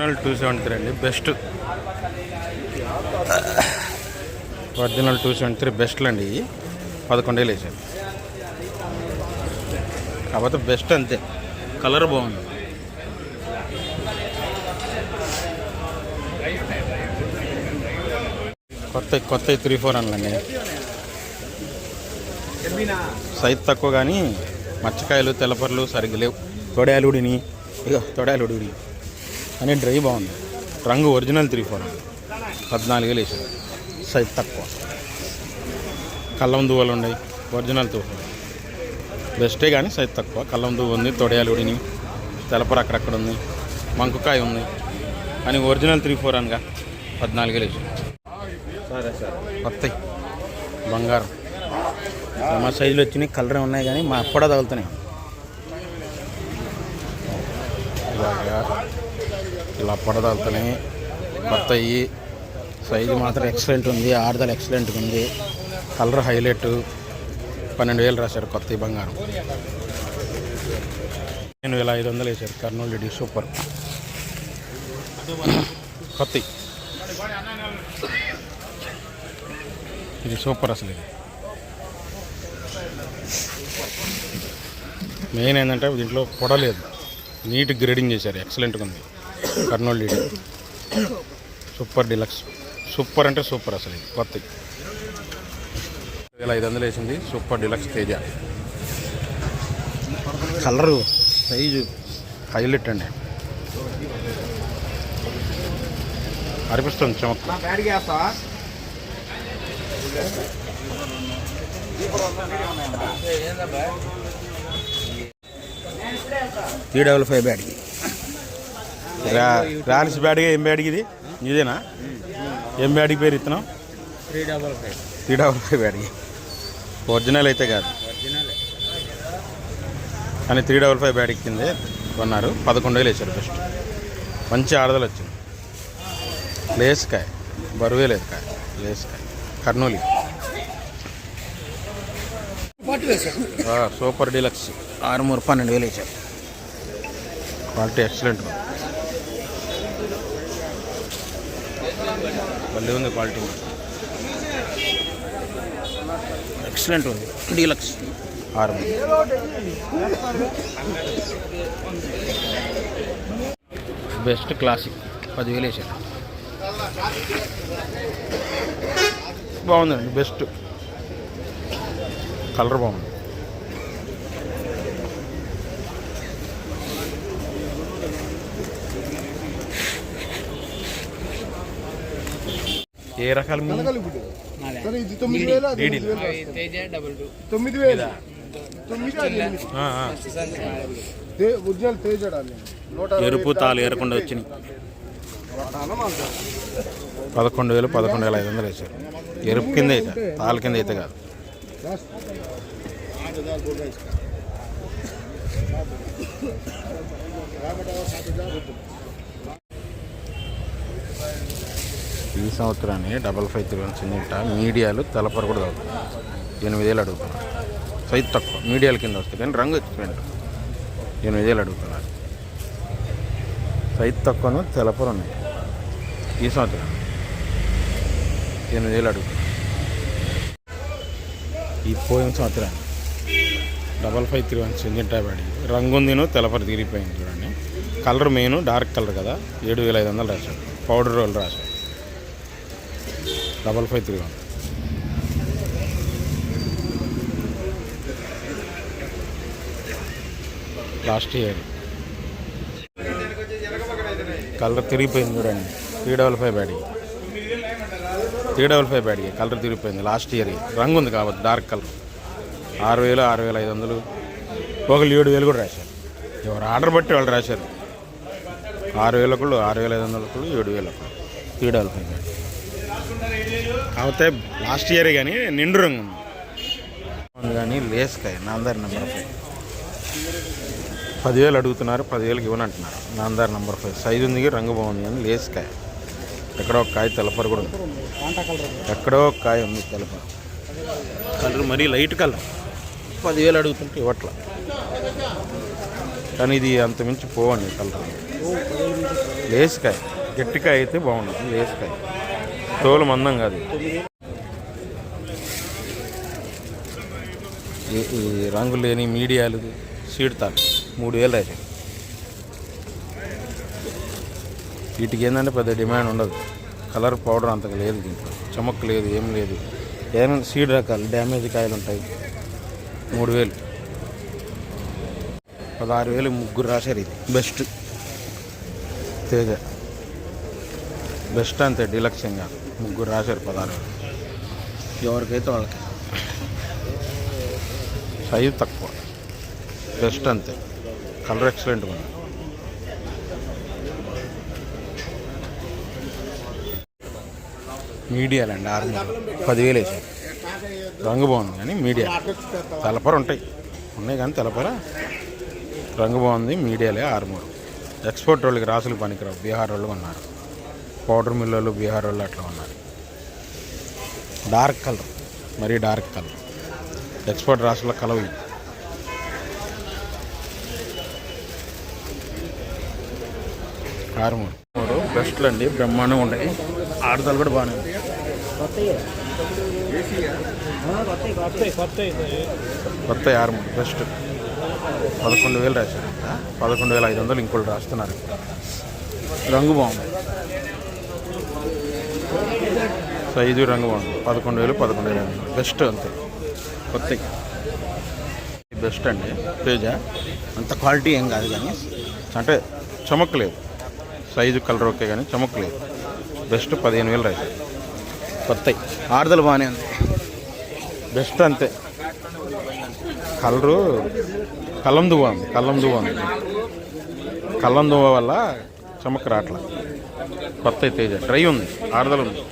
Original two seventy three అండి. Best original two seventy three బెస్ట్లు అండి ఇవి. పదకొండేళ్ళు వేసారు. కాకపోతే బెస్ట్ అంతే. కలర్ బాగుంది. కొత్త కొత్త త్రీ ఫోర్ అండి సైజ్ తక్కువ కానీ మచ్చకాయలు తెల్లపర్లు సరిగ్గా లేవు. తొడాలుడిని. ఇక తొడాలుడిని అని డ్రై బాగుంది. రంగు ఒరిజినల్ త్రీ ఫోర్. పద్నాలుగు వేలు వేసారు సైజ్ తక్కువ. కల్లం దువ్వలు ఉన్నాయి. ఒరిజినల్ తువ్వ బెస్టే కానీ సైజ్ తక్కువ. కల్లం దువ్వ ఉంది తొడయాలుడిని తెలపర అక్కడక్కడ ఉంది. మంకుకాయ ఉంది. అని ఒరిజినల్ త్రీ ఫోర్ అనగా పద్నాలుగు వేలు వేసారు సరే సరే. కొత్తవి బంగారం. మా సైజులు వచ్చినాయి కలర్ ఉన్నాయి కానీ మా అప్పుడ తగులుతున్నాయి. ఇలాగా ఇలా పొడదలుతున్నాయి కొత్తవి సైజు మాత్రం ఎక్సలెంట్ ఉంది ఆరుదల ఎక్సలెంట్గా ఉంది. కలర్ హైలైట్ పన్నెండు వేలు రాశారు కొత్త బంగారం. నేను వేల ఐదు వందలు వేశారు కర్నూలు లేడీ సూపర్. కొత్త. ఇది సూపర్ అసలు ఇది. మెయిన్ ఏంటంటే దీంట్లో పొడలేదు. నీట్ గ్రేడింగ్ చేశారు ఎక్సలెంట్గా ఉంది. Kurnool lead. Super deluxe. Super అంటే సూపర్ అసలు ఇది. కొత్త వేల ఐదు వందలు వేసింది. Super deluxe Teja. Colour size highlight అండి. అనిపిస్తుంది చమక్. త్రీ డబల్ ఫైవ్ బ్యాడ్కి. రాలిస్ బ్యాడ్గా ఏం బ్యాడ్కి ఇది ఇదేనా ఏం బ్యాడ్కి పేరు ఇస్తున్నాం three double five. Three double five Byadgi original అయితే కాదు. ఒరిజినల్ కానీ త్రీ డబల్ ఫైవ్ బ్యాడ్కి కిందే కొన్నారు. పదకొండు వేలు వేసారు ఫస్ట్. మంచి ఆడదలు వచ్చింది. లేస్ కాయ. బరువే లేదు కాయ. లేస్ కాయ. కర్నూలు. Super deluxe. ఆరు మూడు పన్నెండు వేలు వేసారు క్వాలిటీ ఎక్సలెంట్. మళ్ళీ ఉంది క్వాలిటీ. ఎక్సలెంట్ ఉంది. డీలక్స్. ఆరు బెస్ట్ క్లాసిక్. పదివేలు వేసారు బాగుందండి బెస్ట్. కలర్ బాగుంది ఏ రకాల మీ సరే ఇది తొమ్మిది వేలు అది డీడీ. ఎనిమిది వేలు తేజ డబల్ టూ తొమ్మిది వేలు తొమ్మిది అది ఎనిమిది ఆ, ఆ. తే- ఆడాలి నూట ఎరుపు తాలు ఎరకుండా వచ్చినాయి. పదకొండు వేలు పదకొండు వేల ఐదు వందలు వేసారు. ఎరుపు కింద అయితే తాళ్ళ కింద అయితే కాదు. ఈ సంవత్సరాన్ని డబల్ ఫైవ్ త్రీ వన్ సిమెంట్ మీడియాలు తెలపర కూడా తగ్గుతుంది ఎనిమిది వేలు అడుగుతున్నారు. సైజ్ తక్కువ. మీడియాల కింద వస్తుంది కానీ రంగు ఎక్స్పెంట్ ఎనిమిదేళ్ళు అడుగుతున్నారు. సైజ్ తక్కువను తెలపరు ఉన్నాయి. ఈ సంవత్సరం ఎనిమిది వేలు అడుగుతున్నారు. ఈ పోయిన సంవత్సరం double five three one Syngenta Byadgi రంగు ఉందిను తెలపర తిరిగిపోయింది చూడండి. కలర్ మెయిన్ డార్క్ కలర్ కదా. ఏడు వేల ఐదు వందలు రాశాడు పౌడర్ రోల్ రాశాడు double five three one. Last year. Colour తిరిగిపోయింది చూడండి. Three double five Byadgi. Three double five Byadgi. Colour తిరిగిపోయింది లాస్ట్ ఇయర్. రంగు ఉంది కాబట్టి డార్క్ కలర్. ఆరు వేలు ఆరు వేల ఐదు వందలు. ఒకళ్ళు ఏడు వేలు కూడా రాశారు. ఎవరు ఆర్డర్ బట్టి వాళ్ళు రాశారు. ఆరు వేలకు ఆరు వేల ఐదు వందలకు ఏడు వేలకు. Three double five Byadgi. కాకపోతే లాస్ట్ ఇయర్ కానీ నిండు రంగు ఉంది. కానీ లేస్కాయ నాందారి నెంబర్ ఫైవ్. పదివేలు అడుగుతున్నారు పదివేలకు ఇవ్వనంటున్నారు. Namdhari number five. సైజు ఉంది రంగు బాగుంది కానీ లేస్కాయ ఎక్కడో ఒక కాయ తెలపరు కూడా ఉంది. ఎక్కడో ఒక కాయ ఉంది తెలపరు కలర్ మరీ లైట్ కలర్. పదివేలు అడుగుతుంటే ఇవ్వట్లా. కానీ ఇది అంత మించి పోవండి కలర్. లేస్కాయ గట్టికాయ అయితే బాగుండదు లేస్కాయ తోలు మందం కాదు ఈ- రంగులు రంగు లేని మీడియాలు సీడ్తాలు మూడు వేలు అయితే వీటికి ఏంటంటే పెద్ద డిమాండ్ ఉండదు. కలర్ పౌడర్ అంతగా లేదు దీంట్లో. చమక్ లేదు ఏం లేదు. ఏమైనా సీడ్ రకాలు డ్యామేజ్ కాయలు ఉంటాయి. మూడు వేలు. పదహారు వేలు ముగ్గురు రాశారు ఇది. బెస్ట్. తేజ. బెస్ట్ అంతే డిలక్ష్యంగా ముగ్గురు రాశారు పదాలు. ఎవరికైతే వాళ్ళకి? సైజు తక్కువ. బెస్ట్ అంతే. కలర్ ఎక్సలెంట్ ఉంది. మీడియాలండి ఆర్మీ. పదివేలు వేసారు. రంగు బాగుంది కానీ మీడియా. తెలపర ఉంటాయి. ఉన్నాయి కానీ తెలపర. రంగు బాగుంది మీడియాలే ఆర్మూరు. ఎక్స్పోర్ట్ వాళ్ళకి రాసులు పనికిరావు. బీహార్ వాళ్ళు ఉన్నారు పౌడర్ మిల్లు బీహార్ వాళ్ళు అట్లా ఉన్నారు డార్క్ కలర్ మరీ డార్క్ కలర్. ఎక్స్పోర్ట్ రాసుల కలవి ఆర్మూరు బెస్ట్లు అండి బ్రహ్మాండంగా ఉన్నాయి. ఆడతాలు కూడా బాగానే కొత్త ఆర్మూర్ బెస్ట్. పదకొండు వేలు రాశారు పదకొండు వేల ఐదు వందలు ఇంకోటి రాస్తున్నారు. రంగు బాగుంది. సైజు రంగు బాగుంది. పదకొండు వేలు పదకొండు వేలు. బెస్ట్ అంతే. కొత్త బెస్ట్ అండి. తేజ. అంత క్వాలిటీ ఏం కాదు కానీ. అంటే చమక్ లేదు సైజు కలర్ ఓకే కానీ చమక్ లేదు బెస్ట్ పదిహేను వేలు రాశారు కొత్త ఆరుదలు బాగానే ఉంది. బెస్ట్ అంతే. కలరు కల్లం దువ్వ ఉంది. కల్లం దువ్వ ఉంది. కల్లం దువ్వ వల్ల చమక్ రాట్ల కొత్త తేజ. డ్రై ఉంది. ఆరుదలు ఉంది.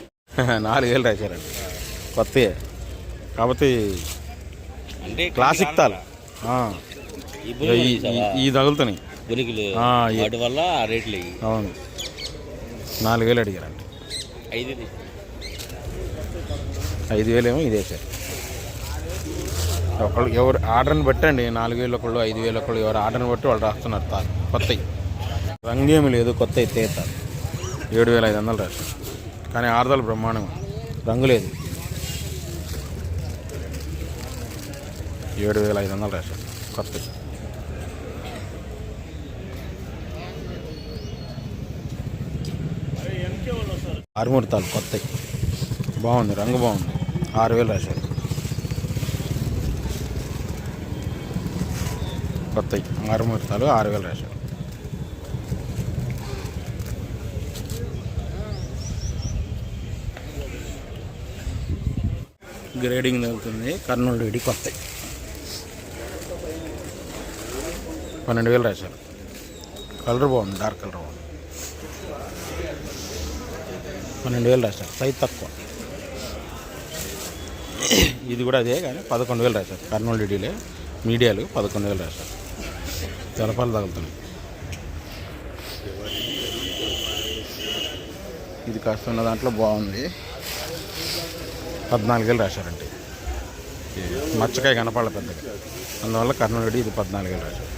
నాలుగు వేలు రాశారండి. కొత్త కాకపోతే అంటే క్లాసిక్ తాలు ఈ- తగులుతున్నాయి. వాటి వల్ల రేట్లు. అవును. నాలుగు వేలు అడిగారండి ఐదు. ఐదు వేలు ఏమో ఇదే సార్. ఒకళ్ళు ఎవరు ఆర్డర్ని బట్టండి నాలుగు వేలు ఒకళ్ళు ఐదు వేలు ఒకళ్ళు ఎవరు ఆర్డర్ని బట్టి వాళ్ళు రాస్తున్నారు తాను కొత్తవి రంగు ఏమి లేదు కొత్త తేతారు ఏడు వేల ఐదు వందలు రాశారు. కానీ ఆరుదల బ్రహ్మాండం రంగు లేదు ఏడు వేల ఐదు వందలు రాశారు. కొత్త. ఆరుమూర్తాలు కొత్తవి బాగుంది రంగు బాగుంది. ఆరు వేలు రాశారు. కొత్తవి ఆరుమూర్తాలు ఆరు వేలు రాశారు. గ్రేడింగ్ తగ్గుతుంది కర్నూలు రెడీ వస్తాయి పన్నెండు వేలు రాశారు. కలర్ బాగుంది డార్క్ కలర్ బాగుంది. పన్నెండు వేలు రాశారు సైజ్ తక్కువ. ఇది కూడా అదే కానీ పదకొండు వేలు రాశారు. కర్నూలు డిడీలే మీడియాలు పదకొండు వేలు రాశారు. తెలపాలు తగులుతున్నాయి. ఇది కాస్త ఉన్న దాంట్లో బాగుంది. పద్నాలుగు వేలు రాశారంటే ఇది మచ్చకాయ కనపడలే పెద్దగా అందువల్ల రెడ్డి ఇది పద్నాలుగు వేలు రాశారు.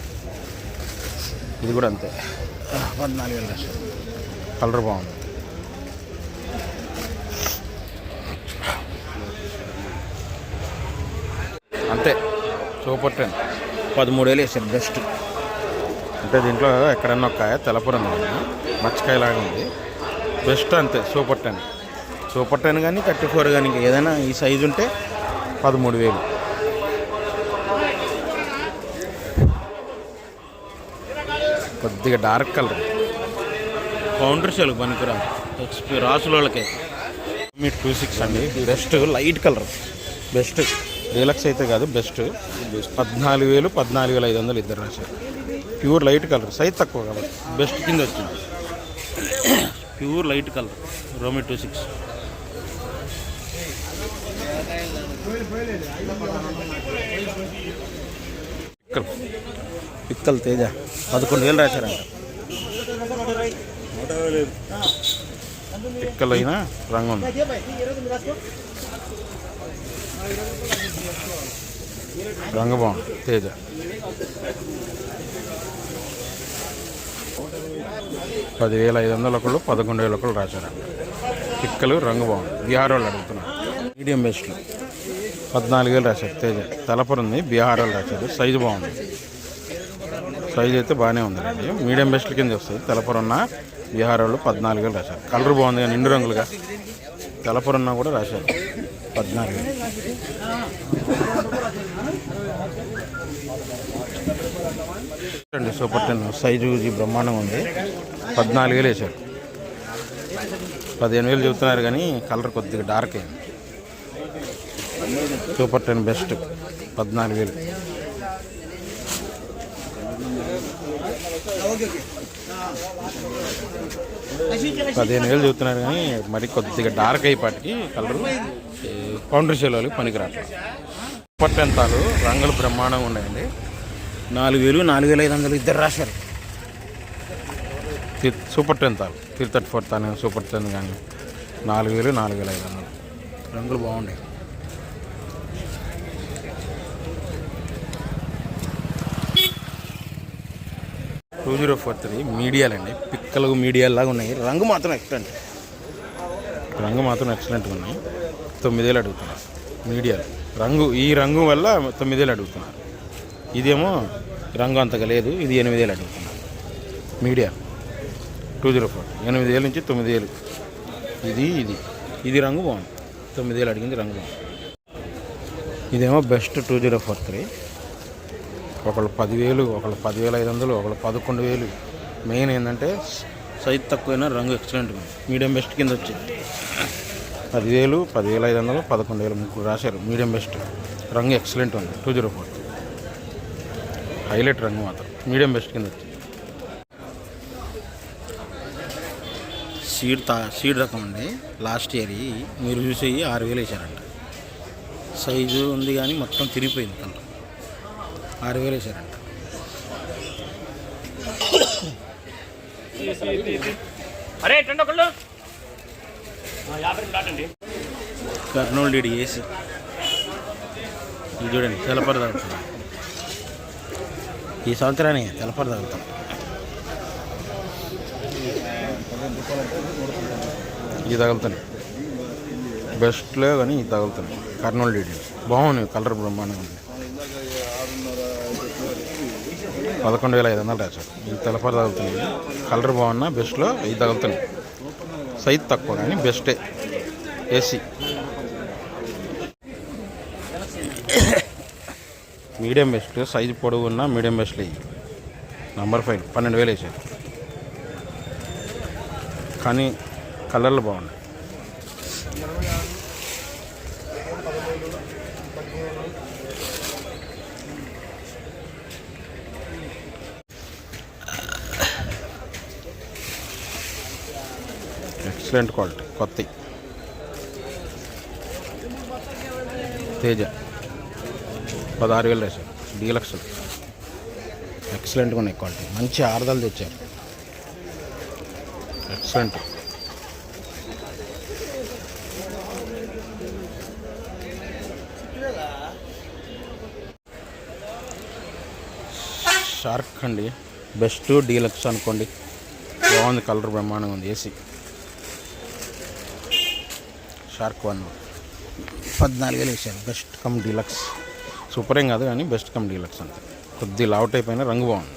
ఇది కూడా అంతే. పద్నాలుగు వేలు రాశారు. కలర్ బాగుంది. అంతే. Super ten. పదమూడు వేలు వేసారు బెస్ట్. అంటే దీంట్లో ఎక్కడన్నా ఒక కాయ తెలపురం మచ్చకాయ లాగా ఉంది. బెస్ట్ అంతే సూపర్ టెన్. సూపర్ టెన్ కానీ థర్టీ ఫోర్ కానీ ఇంకా ఏదైనా ఈ సైజు ఉంటే పదమూడు వేలు. కొద్దిగా డార్క్ కలర్. కౌంటర్ షెల్ పనికిరా. ఎక్స్పీ రాసుల వాళ్ళకే. మీ టూ సిక్స్ అండి. Best light colour. Best deluxe అయితే కాదు బెస్ట్ పద్నాలుగు వేలు పద్నాలుగు వేల ఐదు వందలు ఇద్దరు రాశారు. Pure light colour. సైజ్ తక్కువ కాబట్టి. బెస్ట్ కింద వచ్చింది. Pure light colour. రోమి two six పిక్కల్ తేజ పదకొండు వేలు రాశారంట పిక్కలు అయినా రంగు ఉంది. రంగు బాగుంది తేజ. పదివేల ఐదు వందల ఒకళ్ళు పదకొండు వేల ఒకళ్ళు రాశారంట పిక్కలు రంగు బాగుంది బీహార్ వాళ్ళు అడుగుతున్నారు. మీడియం బెస్ట్లు పద్నాలుగు వేలు రాశారు. తేజ. తలపరు ఉంది బీహార్ వాళ్ళు రాశారు. సైజు బాగుంది. సైజు అయితే బాగానే ఉంది అండి మీడియం బెస్ట్ కింద వస్తుంది. తలపరున్న బీహార్ వాళ్ళు పద్నాలుగు వేలు రాశారు. కలర్ బాగుంది కానీ నిండు రంగులుగా. తెలపరున్న కూడా రాశారు. పద్నాలుగు. అండి సూపర్ టెన్. సైజు బ్రహ్మాండం బ్రహ్మాండంగా ఉంది. పద్నాలుగు వేలు వేశారు. పదిహేను వేలు చెబుతున్నారు కానీ కలర్ కొద్దిగా డార్క్ అయింది. Super ten best. పద్నాలుగు వేలు. పదిహేను వేలు చూస్తున్నారు కానీ మరి కొద్దిగా డార్క్ అయిపాటికి కలరు పౌండర్ షేలోకి పనికిరాట్లేదు సూపర్ టెంతాలు రంగులు బ్రహ్మాండంగా ఉన్నాయండి. నాలుగు వేలు నాలుగు వేల ఐదు వందలు ఇద్దరు రాశారు. సూపర్ టెన్ తాలు త్రీ థర్టీ ఫోర్ తాను సూపర్ టెన్ కానీ నాలుగు వేలు నాలుగు వేల ఐదు వందలు. రంగులు బాగున్నాయి. టూ జీరో ఫోర్ త్రీ మీడియాలండి. పిక్కలు మీడియాలాగా ఉన్నాయి. రంగు మాత్రం ఎక్సలెంట్ రంగు మాత్రం ఎక్సలెంట్గా ఉన్నాయి. తొమ్మిదేళ్ళు అడుగుతున్నారు. మీడియాలు. రంగు ఈ రంగు వల్ల తొమ్మిదేళ్ళు అడుగుతున్నారు. ఇదేమో రంగు అంతగా లేదు. ఇది ఎనిమిదేళ్ళు అడుగుతున్నారు. మీడియా. Two zero four. ఎనిమిది వేల నుంచి తొమ్మిది వేలు ఇది ఇది. ఇది రంగు బాగుంది. తొమ్మిది వేలు అడిగింది రంగు బాగుంది. ఇదేమో best two zero four three ఒకళ్ళు పదివేలు ఒకళ్ళు పదివేల ఐదు వందలు ఒకళ్ళు పదకొండు వేలు. మెయిన్ ఏంటంటే సైజ్ తక్కువైనా రంగు ఎక్సలెంట్ ఉంది మీడియం బెస్ట్ కింద వచ్చింది. పదివేలు పదివేల ఐదు వందలు పదకొండు వేలు ముగ్గురు రాశారు. మీడియం బెస్ట్ రంగు ఎక్సలెంట్ ఉంది. టూ జీరో ఫోర్ హైలైట్ రంగు మాత్రం. మీడియం బెస్ట్ కింద వచ్చింది. సీడ్ తా సీడ్ రకం అండి. లాస్ట్ ఇయర్ మీరు చూసి ఆరు వేలు వేసారంట. సైజు ఉంది కానీ మొత్తం తిరిగిపోయింది కలర్ ఆరు వేలు వేసారంట అరే ఒకళ్ళు. Kurnool DD AC. ఇది చూడండి తెలపర తాగుతాం ఈ సంవత్సరాన్ని తెలపర తాగుతాం ఇది తగులుతాయి బెస్ట్లో కానీ ఇది తగులుతాయి కర్నూలు డీడీ. బాగుంది కలర్ బ్రహ్మాండంగా ఉంది. పదకొండు వేల ఐదు వందలు రాశారు. ఇది తెలపర తగులుతుంది కలర్ బాగున్నా బెస్ట్లో ఇది తగులుతున్నాయి సైజ్ తక్కువ కానీ బెస్టే. ఏసీ. మీడియం బెస్ట్ సైజు పొడవు ఉన్న మీడియం బెస్ట్లు ఇవి నంబర్ ఫైవ్ పన్నెండు వేలు వేసారు. కానీ కలర్లు బాగున్నాయి. ఎక్సలెంట్ క్వాలిటీ కొత్త తేజ. పదహారు వేలు వేసారు డీలక్స్ ఎక్సలెంట్గా ఉన్నాయి క్వాలిటీ. మంచి ఆరుదలు తెచ్చారు. ఎక్సలెంట్. షార్క్ అండి. బెస్ట్ డీలక్స్ అనుకోండి. బాగుంది కలర్ బ్రహ్మాండంగా ఉంది ఏసీ. Shark one. పద్నాలుగు వేలు వేసాను బెస్ట్ కమ్ డీలక్స్. సూపర్ ఏం కాదు కానీ బెస్ట్ కమ్ డీలక్స్ అంతే. కొద్ది టైప్ అయిపోయినా రంగు బాగుంది.